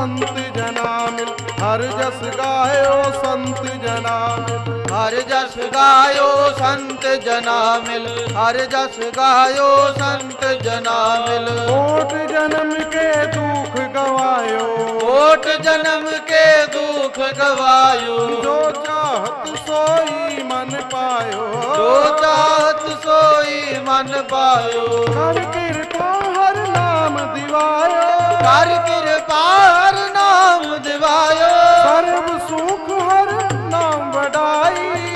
ਸੰਤ ਜਨਾ ਮਿਲ ਹਰ ਜਸ ਗਾਇਓ ਸੰਤ ਜਨਾ ਮਿਲ ਹਰ ਜਸ ਗਾਇਓ ਸੰਤ ਜਨਾ ਮਿਲ ਹਰ ਜਸ ਗਾਇਓ ਸੰਤ ਜਨਾ ਮਿਲ ਕੋਟ ਜਨਮ ਕੇ ਦੁਖ ਗਵਾਇਓ। ਕੋਟ ਜਨਮ ਕੇ ਦੁਖ ਗਵਾਇਓ। ਜੋ ਚਾਹਤ ਸੋਈ ਮਨ ਪਾਇਓ। ਜੋ ਚਾਹਤ ਸੋਈ ਮਨ ਪਾਇਓ। ਕਰ ਕਿਰਪਾ ਹਰ ਨਾਮ ਦਿਵਾਇਓ। ਕਰ ਕਿਰਪਾ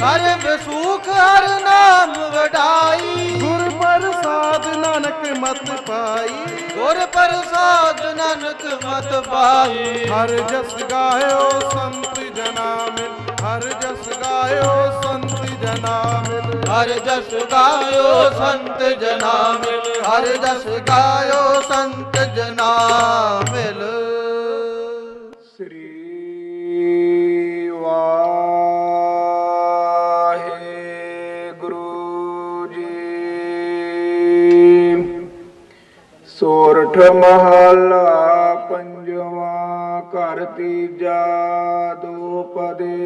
ਵਡਾਈ ਸਰਬ ਸੁਖ ਹਰ ਨਾਮ ਵਡਾਈ। ਗੁਰ ਪ੍ਰਸਾਦ ਨਾਨਕ ਮਤ ਪਾਈ। ਗੁਰ ਪ੍ਰਸਾਦ ਨਾਨਕ ਮਤ ਪਾਈ। ਹਰ ਜਸ ਗਾਇਓ ਸੰਤ ਜਨਾ ਮਿਲ। ਹਰ ਜਸ ਗਾਇਓ ਸੰਤ ਜਨਾ ਮਿਲ। ਹਰ ਜਸ ਗਾਇਓ ਸੰਤ ਜਨਾ ਮਿਲ। ਹਰ ਜਸ ਗਾਇਓ ਸੰਤ ਜਨਾ ਮਿਲ। ਸੋਰਠ ਮਹਲਾ ਪੰਜਵਾ, ਘਰ ਤੀਜਾ, ਦੋ ਪਦੇ।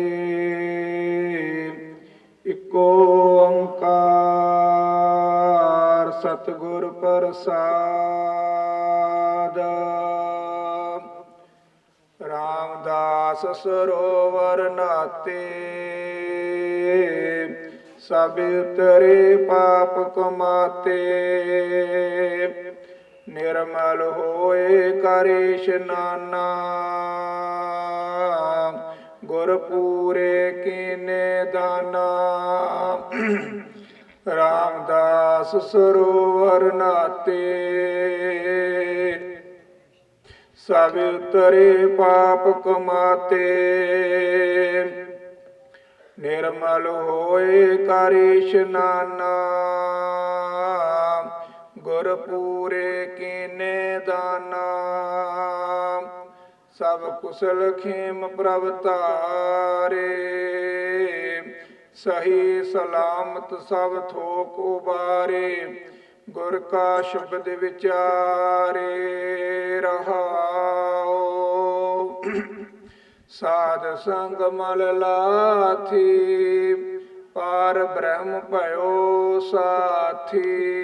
ਇਕੋ ਓੰਕਾਰ ਸਤਿਗੁਰ ਪ੍ਰਸਾਦ। ਰਾਮਦਾਸ ਸਰੋਵਰ ਨਾਤੇ। ਸਭ ਉਤਰੇ ਪਾਪ ਕਮਾਤੇ। ਨਿਰਮਲ ਹੋਏ ਕਰ ਇਸ਼ਨਾਨਾ ਗੁਰ ਪੂਰੇ ਕੀਨੇ ਦਾਨਾ। ਰਾਮਦਾਸ ਸਰੋਵਰ ਨਾਤੇ। ਸਭ ਉਤਰੇ ਪਾਪ ਕਮਾਤੇ। ਨਿਰਮਲ ਹੋਏ ਕਰ ਇਸ਼ਨਾਨਾ ਗੁਰ ਪੂਰੇ ਕੀਨੇ ਦਾਨਾ ਸਭ ਕੁਸਲ ਖੇਮ ਪ੍ਰਭ ਧਾਰੇ ਸਹੀ ਸਲਾਮਤ ਸਭ ਥੋਕ ਉਬਾਰੇ, ਗੁਰ ਕਾ ਸ਼ਬਦ ਵਿਚਾਰੇ ਰਹਾਓ। ਸਾਧ ਸੰਗ ਮਲ ਲਾਥੀ, ਪਾਰ ਬ੍ਰਹਮ ਭਇਓ ਸਾਥੀ।